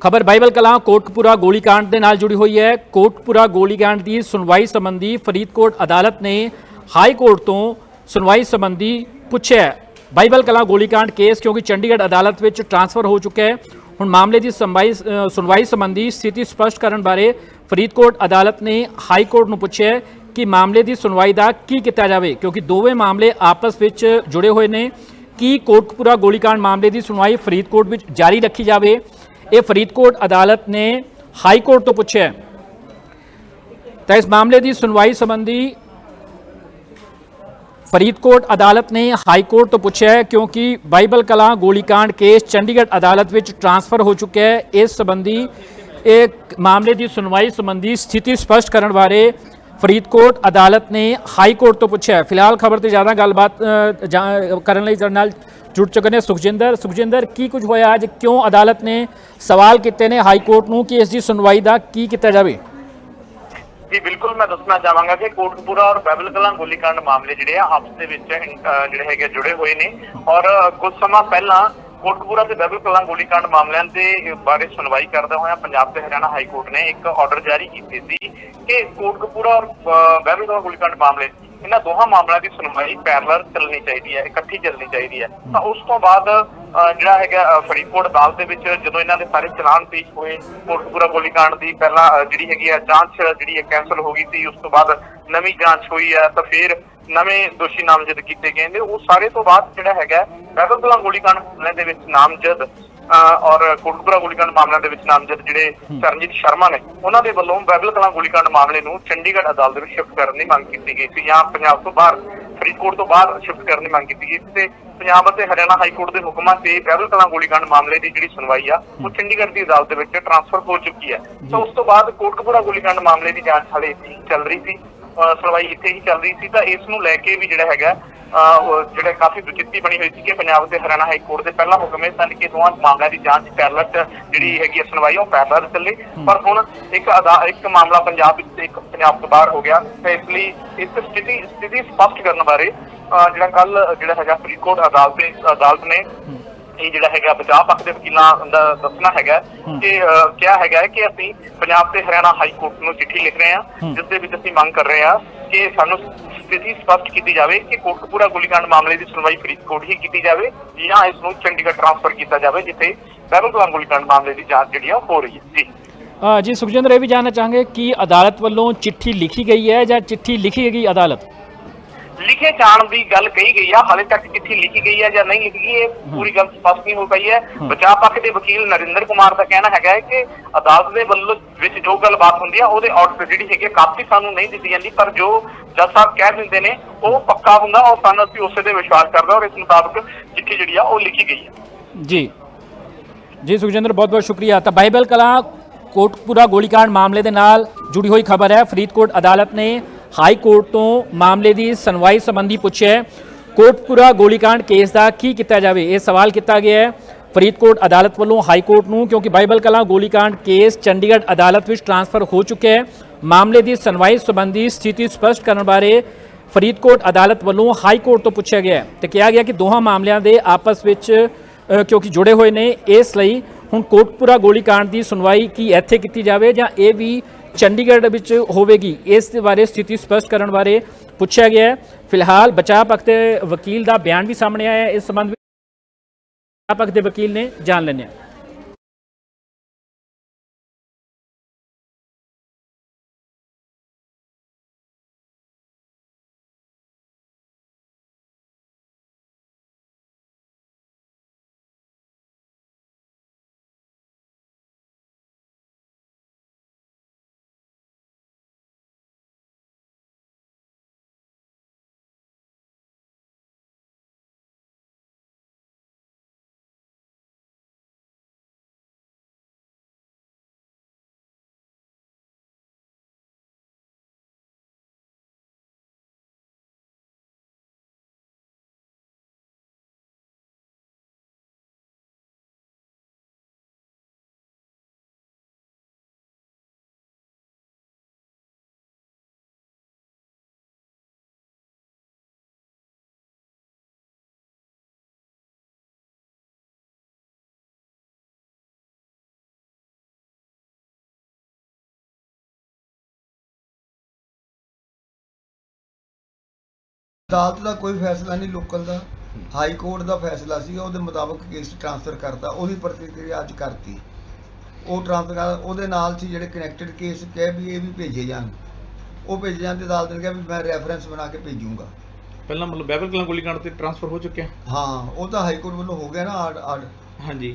ਖਬਰ ਬਾਈਬਲ ਕਲਾਂ ਕੋਟਕਪੂਰਾ ਗੋਲੀकांड ਦੇ ਨਾਲ ਜੁੜੀ ਹੋਈ ਹੈ। ਕੋਟਕਪੂਰਾ ਗੋਲੀकांड ਦੀ ਸੁਣਵਾਈ ਸੰਬੰਧੀ ਫਰੀਦਕੋਟ ਅਦਾਲਤ ਨੇ ਹਾਈ ਕੋਰਟ ਤੋਂ ਸੁਣਵਾਈ ਸੰਬੰਧੀ ਪੁੱਛਿਆ ਬਾਈਬਲ ਕਲਾਂ ਗੋਲੀकांड ਕੇਸ ਕਿਉਂਕਿ ਚੰਡੀਗੜ੍ਹ ਅਦਾਲਤ ਵਿੱਚ ਟ੍ਰਾਂਸਫਰ ਹੋ ਚੁੱਕਾ ਹੈ। ਹੁਣ ਮਾਮਲੇ ਦੀ ਸੰਭਾਈ ਸੁਣਵਾਈ ਸੰਬੰਧੀ ਸਥਿਤੀ ਸਪਸ਼ਟ ਕਰਨ ਬਾਰੇ ਫਰੀਦਕੋਟ ਅਦਾਲਤ ਨੇ ਹਾਈ ਕੋਰਟ ਨੂੰ ਪੁੱਛਿਆ ਕਿ ਮਾਮਲੇ ਦੀ ਸੁਣਵਾਈ ਦਾ ਕੀ ਕੀਤਾ ਜਾਵੇ, ਕਿਉਂਕਿ ਦੋਵੇਂ ਮਾਮਲੇ ਆਪਸ ਵਿੱਚ ਜੁੜੇ ਹੋਏ ਨੇ। ਕੀ ਕੋਟਪੂਰਾ ਗੋਲੀकांड ਮਾਮਲੇ ਦੀ ਸੁਣਵਾਈ ਫਰੀਦਕੋਟ ਵਿੱਚ ਜਾਰੀ ਰੱਖੀ ਜਾਵੇ। ਇਹ ਫਰੀਦਕੋਟ ਅਦਾਲਤ ਨੇ ਹਾਈ ਕੋਰਟ ਤੋਂ ਪੁੱਛਿਆ ਤਾਂ ਇਸ ਮਾਮਲੇ ਦੀ ਸੁਣਵਾਈ ਸੰਬੰਧੀ ਫਰੀਦਕੋਟ ਅਦਾਲਤ ਨੇ ਹਾਈ ਕੋਰਟ ਤੋਂ ਪੁੱਛਿਆ ਕਿਉਂਕਿ ਬਾਈਬਲ ਕਲਾ ਗੋਲੀਕਾਂਡ ਕੇਸ ਚੰਡੀਗੜ੍ਹ ਅਦਾਲਤ ਵਿੱਚ ਟ੍ਰਾਂਸਫਰ ਹੋ ਚੁੱਕਿਆ ਹੈ। ਇਸ ਸੰਬੰਧੀ ਇਹ ਮਾਮਲੇ ਦੀ ਸੁਣਵਾਈ ਸੰਬੰਧੀ ਸਥਿਤੀ ਸਪਸ਼ਟ ਕਰਨ ਬਾਰੇ ਫਰੀਦਕੋਟ ਅਦਾਲਤ ਨੇ ਹਾਈ ਕੋਰਟ ਤੋਂ ਪੁੱਛਿਆ ਹੈ। ਫਿਲਹਾਲ ਖਬਰ ਤੇ ਜ਼ਿਆਦਾ ਗੱਲਬਾਤ ਕਰਨ ਲਈ ਸਾਡੇ ਨਾਲ ਜੁੜ ਚੁੱਕੇ ਨੇ ਸੁਖਜਿੰਦਰ। ਸੁਖਜਿੰਦਰ, ਕੀ ਕੁਝ ਹੋਇਆ ਅੱਜ? ਕਿਉਂ ਅਦਾਲਤ ਨੇ ਸਵਾਲ ਕੀਤੇ ਨੇ ਹਾਈ ਕੋਰਟ ਨੂੰ ਕਿ ਇਸ ਦੀ ਸੁਣਵਾਈ ਦਾ ਕੀ ਕੀਤਾ ਜਾਵੇ? ਜੀ, ਬਿਲਕੁਲ ਮੈਂ ਦੱਸਣਾ ਚਾਹਾਂਗਾ ਕਿ ਕੋਟਕਪੂਰਾ ਔਰ ਬਾਈਬਲ ਕਲਾਂ ਗੋਲੀकांड ਮਾਮਲੇ ਜਿਹੜੇ ਆ, ਆਪਸ ਦੇ ਵਿੱਚ ਜਿਹੜੇ ਹੈਗੇ ਜੁੜੇ ਹੋਏ ਨੇ। ਔਰ ਕੁਝ ਸਮਾਂ ਪਹਿਲਾਂ ਕੋਟਪੂਰਾ ਤੇ ਬਹਿਬਲ ਕਲਾਂ ਗੋਲੀकांड ਮਾਮਲਿਆਂ ਦੇ ਬਾਰੇ ਸੁਣਵਾਈ ਕਰਦਾ ਹੋਇਆ ਪੰਜਾਬ ਤੇ ਹਰਿਆਣਾ ਹਾਈ ਕੋਰਟ ਨੇ ਇੱਕ ਆਰਡਰ ਜਾਰੀ ਕੀਤੀ ਸੀ ਕਿ ਕੋਟਕਪੂਰਾ ਔਰ ਬਹਿਬਲ ਕਲਾਂ ਗੋਲੀकांड ਮਾਮਲੇ, ਇਹਨਾਂ ਦੋਹਾਂ ਮਾਮਲਿਆਂ ਦੀ ਸੁਣਵਾਈ ਪੈਰਲਲ ਚੱਲਣੀ ਚਾਹੀਦੀ ਹੈ, ਇਕੱਠੀ ਚੱਲਣੀ ਚਾਹੀਦੀ ਹੈ। ਤਾਂ ਉਸ ਤੋਂ ਬਾਅਦ ਜਿਹੜਾ ਹੈਗਾ ਫਰੀਦਕੋਟ ਅਦਾਲਤ ਦੇ ਵਿੱਚ ਜਦੋਂ ਇਹਨਾਂ ਦੇ ਸਾਰੇ ਚਲਾਨ ਪੇਸ਼ ਹੋਏ ਕੋਟਪੂਰਾ ਗੋਲੀकांड ਦੀ ਪਹਿਲਾਂ ਜਿਹੜੀ ਹੈਗੀ ਹੈ ਜਾਂਚ ਜਿਹੜੀ ਹੈ ਕੈਨਸਲ ਹੋ ਗਈ ਸੀ, ਉਸ ਤੋਂ ਬਾਅਦ ਨਵੀਂ ਜਾਂਚ ਹੋਈ ਹੈ ਤਾਂ ਫਿਰ ਨਵੇਂ ਦੋਸ਼ੀ ਨਾਮਜ਼ਦ ਕੀਤੇ ਗਏ ਨੇ। ਉਹ ਸਾਰੇ ਤੋਂ ਬਾਅਦ ਜਿਹੜਾ ਹੈਗਾ ਵੈਦਰਪੁਰਾ ਗੋਲੀकांड ਮਾਮਲੇ ਦੇ ਵਿੱਚ ਨਾਮਜ਼ਦ ਔਰ ਕੋਟਕਪੁਰਾ ਗੋਲੀਕਾਂਡ ਮਾਮਲਿਆਂ ਦੇ ਵਿੱਚ ਨਾਮਜ਼ਦ ਜਿਹੜੇ ਚਰਨਜੀਤ ਸ਼ਰਮਾ ਨੇ ਉਹਨਾਂ ਦੇ ਵੱਲੋਂ ਵੈਬਲ ਕਲਾਂ ਗੋਲੀਕਾਂਡ ਮਾਮਲੇ ਨੂੰ ਚੰਡੀਗੜ੍ਹ ਅਦਾਲਤ ਵਿੱਚ ਸ਼ਿਫਟ ਕਰਨ ਦੀ ਮੰਗ ਕੀਤੀ ਗਈ ਸੀ। ਜਾਂ ਪੰਜਾਬ ਤੋਂ ਬਾਹਰ ਫਰੀਦਕੋਟ ਤੋਂ ਬਾਹਰ ਸ਼ਿਫਟ ਕਰਨ ਦੀ ਮੰਗ ਕੀਤੀ ਗਈ ਤੇ ਪੰਜਾਬ ਅਤੇ ਹਰਿਆਣਾ ਹਾਈ ਕੋਰਟ ਦੇ ਹੁਕਮਾਂ ਤੇ ਵੈਬਲ ਕਲਾਂ ਗੋਲੀਕਾਂਡ ਮਾਮਲੇ ਦੀ ਜਿਹੜੀ ਸੁਣਵਾਈ ਆ ਉਹ ਚੰਡੀਗੜ੍ਹ ਦੀ ਅਦਾਲਤ ਦੇ ਵਿੱਚ ਟ੍ਰਾਂਸਫਰ ਹੋ ਚੁੱਕੀ ਹੈ। ਸੋ ਉਸ ਤੋਂ ਬਾਅਦ ਕੋਟਕਪੁਰਾ ਗੋਲੀਕਾਂਡ ਮਾਮਲੇ ਦੀ ਜਾਂਚ ਹਾਲੇ ਚੱਲ ਰਹੀ ਸੀ। ਸੁਣਵਾਈ ਇੱਥੇ ਹੀ ਚੱਲ ਰਹੀ ਸੀ ਤਾਂ ਇਸ ਨੂੰ ਲੈ ਕੇ ਵੀ ਜਿਹੜਾ ਹੈਗਾ ਜਿਹੜਾ ਕਾਫੀ ਵਿਚਿੱਤੀ ਬਣੀ ਹੋਈ ਸੀ ਕਿ ਪੰਜਾਬ ਤੇ ਹਰਿਆਣਾ ਹਾਈ ਕੋਰਟ ਦੇ ਪਹਿਲਾ ਹੁਕਮ ਇਹ ਸਨ ਕਿ ਦੋਵਾਂ ਮਾਮਲਿਆਂ ਦੀ ਜਾਂਚ ਪੈਰਲਲ ਜਿਹੜੀ ਹੈਗੀ ਹੈ ਸੁਣਵਾਈ ਉਹ ਪੈਰਲਲ ਚੱਲੇ। ਪਰ ਹੁਣ ਇੱਕ ਅਦਾ- ਇੱਕ ਮਾਮਲਾ ਪੰਜਾਬ ਵਿੱਚ ਇੱਕ ਪੰਜਾਬ ਤੋਂ ਬਾਹਰ ਹੋ ਗਿਆ। ਤਾਂ ਇਸ ਲਈ ਇਸ ਸਥਿਤੀ ਸਥਿਤੀ ਸਪਸ਼ਟ ਕਰਨ ਬਾਰੇ ਜਿਹੜਾ ਕੱਲ ਜਿਹੜਾ ਹੈਗਾ ਫਰੀਦਕੋਟ ਅਦਾਲਤ ਦੇ ਅਦਾਲਤ ਨੇ ਇਹ ਜਿਹੜਾ ਹੈਗਾ ਪੰਜਾਬ ਪੱਖ ਦੇ ਵਕੀਲਾਂ ਦਾ ਦੱਸਣਾ ਹੈਗਾ ਕਿ ਕਿਹਾ ਹੈਗਾ ਕਿ ਅਸੀਂ ਪੰਜਾਬ ਤੇ ਹਰਿਆਣਾ ਹਾਈ ਕੋਰਟ ਨੂੰ ਚਿੱਠੀ ਲਿਖ ਰਹੇ ਹਾਂ ਜਿਸ ਦੇ ਵਿੱਚ ਅਸੀਂ ਮੰਗ ਕਰ ਰਹੇ ਹਾਂ ਕਿ ਸਾਨੂੰ ਸਥਿਤੀ ਸਪਸ਼ਟ ਕੀਤੀ ਜਾਵੇ ਕਿ ਕੋਟਕਪੂਰਾ ਗੋਲੀकांड ਮਾਮਲੇ ਦੀ ਸੁਣਵਾਈ ਫਰੀਦਕੋਟ ਹੀ ਕੀਤੀ ਜਾਵੇ ਜਾਂ ਇਸ ਨੂੰ ਚੰਡੀਗੜ੍ਹ ਟ੍ਰਾਂਸਫਰ ਕੀਤਾ ਜਾਵੇ ਜਿੱਥੇ ਬੈਰੋਗਾਂ ਗੋਲੀकांड ਮਾਮਲੇ ਦੀ ਜਾਂਚ ਜਿਹੜੀ ਆ ਹੋ ਰਹੀ ਹੈ। ਜੀ। ਜੀ ਸੁਖਜਿੰਦਰ ਇਹ ਵੀ ਜਾਣਨਾ ਚਾਹਾਂਗੇ ਕਿ ਅਦਾਲਤ ਵੱਲੋਂ ਚਿੱਠੀ ਲਿਖੀ ਗਈ ਹੈ ਜਾਂ ਚਿੱਠੀ ਲਿਖੀ ਗਈ ਅਦਾਲਤ? ਲਿਖੇ ਜਾਣ ਦੀ ਗੱਲ ਕਹੀ ਗਈ ਆ ਹਾਲੇ ਤੱਕ ਚਿੱਠੀ ਲਿਖੀ ਗਈ ਹੈ ਜਾਂ ਨਹੀਂ ਲਿਖੀ ਗਈ ਇਹ ਪੂਰੀ ਗੱਲ ਸਪਸ਼ਟ ਨਹੀਂ ਹੋ ਪਈ ਹੈ। ਬਚਾਅ ਪੱਖ ਦੇ ਵਕੀਲ ਨਰਿੰਦਰ ਕੁਮਾਰ ਦਾ ਕਹਿਣਾ ਹੈਗਾ ਹੈ ਕਿ ਅਦਾਲਤ ਦੇ ਵੱਲੋਂ ਵਿੱਚ ਜੋ ਗੱਲਬਾਤ ਹੁੰਦੀ ਆ ਉਹਦੇ ਆਰਡਰ ਜਿਹੜੀ ਹੈਗੀ ਕਾਪੀ ਸਾਨੂੰ ਨਹੀਂ ਦਿੱਤੀ ਜਾਂਦੀ ਪਰ ਜੋ ਜੱਜ ਸਾਹਿਬ ਕਹਿ ਦਿੰਦੇ ਨੇ ਉਹ ਪੱਕਾ ਹੁੰਦਾ ਔਰ ਸਾਨੂੰ ਅਸੀਂ ਉਸੇ ਤੇ ਵਿਸ਼ਵਾਸ ਕਰਦੇ ਔਰ ਇਸ ਮੁਤਾਬਕ ਚਿੱਠੀ ਜਿਹੜੀ ਆ ਉਹ ਲਿਖੀ ਗਈ ਹੈ। ਜੀ। ਜੀ ਸੁਖਜਿੰਦਰ ਬਹੁਤ ਬਹੁਤ ਸ਼ੁਕਰੀਆ। ਤਾਂ ਬਾਈਬਲ ਕਲਾਂ ਕੋਟਪੂਰਾ ਗੋਲੀकांड ਮਾਮਲੇ ਦੇ ਨਾਲ ਜੁੜੀ ਹੋਈ ਖਬਰ ਹੈ। ਫਰੀਦਕੋਟ ਅਦਾਲਤ ਨੇ ਹਾਈ ਕੋਰਟ ਤੋਂ ਮਾਮਲੇ ਦੀ ਸੁਣਵਾਈ ਸੰਬੰਧੀ ਪੁੱਛਿਆ ਹੈ, ਕੋਟਪੁਰਾ ਗੋਲੀकांड ਕੇਸ ਦਾ ਕੀ ਕੀਤਾ ਜਾਵੇ? ਇਹ ਸਵਾਲ ਕੀਤਾ ਗਿਆ ਹੈ ਫਰੀਦਕੋਟ ਅਦਾਲਤ ਵੱਲੋਂ ਹਾਈ ਕੋਰਟ ਨੂੰ, ਕਿਉਂਕਿ ਬਾਈਬਲ ਕਲਾਂ ਗੋਲੀकांड ਕੇਸ ਚੰਡੀਗੜ੍ਹ ਅਦਾਲਤ ਵਿੱਚ ਟ੍ਰਾਂਸਫਰ ਹੋ ਚੁੱਕਿਆ ਹੈ। ਮਾਮਲੇ ਦੀ ਸੁਣਵਾਈ ਸੰਬੰਧੀ ਸਥਿਤੀ ਸਪਸ਼ਟ ਕਰਨ ਬਾਰੇ ਫਰੀਦਕੋਟ ਅਦਾਲਤ ਵੱਲੋਂ ਹਾਈ ਕੋਰਟ ਤੋਂ ਪੁੱਛਿਆ ਗਿਆ ਤੇ ਕਿਹਾ ਗਿਆ ਕਿ ਦੋਹਾਂ ਮਾਮਲਿਆਂ ਦੇ ਆਪਸ ਵਿੱਚ ਕਿਉਂਕਿ ਜੁੜੇ ਹੋਏ ਨੇ, ਇਸ ਲਈ ਹੁਣ ਕੋਟਪੁਰਾ ਗੋਲੀकांड ਦੀ ਸੁਣਵਾਈ ਕੀ ਇੱਥੇ ਕੀਤੀ ਜਾਵੇ ਜਾਂ ਇਹ ਵੀ ਚੰਡੀਗੜ੍ਹ ਵਿੱਚ ਹੋਵੇਗੀ। ਇਸ ਦੇ ਬਾਰੇ ਸਥਿਤੀ ਸਪਸ਼ਟ ਕਰਨ ਬਾਰੇ ਪੁੱਛਿਆ ਗਿਆ ਹੈ। ਫਿਲਹਾਲ ਬਚਾਅ ਪੱਖ ਦੇ ਵਕੀਲ ਦਾ ਬਿਆਨ ਵੀ ਸਾਹਮਣੇ ਆਇਆ ਹੈ। ਇਸ ਸੰਬੰਧ ਵਿੱਚ ਬਚਾਅ ਪੱਖ ਦੇ ਵਕੀਲ ਨੇ ਜਾਣ ਲੈਣੇ ਅਦਾਲਤ ਦਾ ਕੋਈ ਫੈਸਲਾ ਨਹੀਂ ਲੋਕਲ ਦਾ। ਹਾਈ ਕੋਰਟ ਦਾ ਫੈਸਲਾ ਸੀ ਉਹਦੇ ਮੁਤਾਬਕ ਕੇਸ ਟ੍ਰਾਂਸਫਰ ਕਰਤਾ। ਉਹਦੀ ਪ੍ਰਤੀਕਿਰਿਆ ਅੱਜ ਕਰਤੀ। ਉਹ ਟ੍ਰਾਂਸਫਰ ਕਰ ਉਹਦੇ ਨਾਲ ਸੀ ਜਿਹੜੇ ਕਨੈਕਟਡ ਕੇਸ ਕਹਿ ਵੀ ਇਹ ਵੀ ਭੇਜੇ ਜਾਣ। ਉਹ ਭੇਜੇ ਜਾਣ ਤੇ ਅਦਾਲਤ ਨੇ ਕਿਹਾ ਵੀ ਮੈਂ ਰੈਫਰੈਂਸ ਬਣਾ ਕੇ ਭੇਜੂੰਗਾ। ਪਹਿਲਾਂ ਮਤਲਬ ਬਾਈਬਲ ਕਲਾਂ ਗੋਲੀकांड ਤੇ ਟ੍ਰਾਂਸਫਰ ਹੋ ਚੁੱਕਿਆ? ਹਾਂ ਉਹ ਤਾਂ ਹਾਈ ਕੋਰਟ ਵੱਲੋਂ ਹੋ ਗਿਆ ਨਾ ਆਰਡ ਆਰਡ ਹਾਂਜੀ।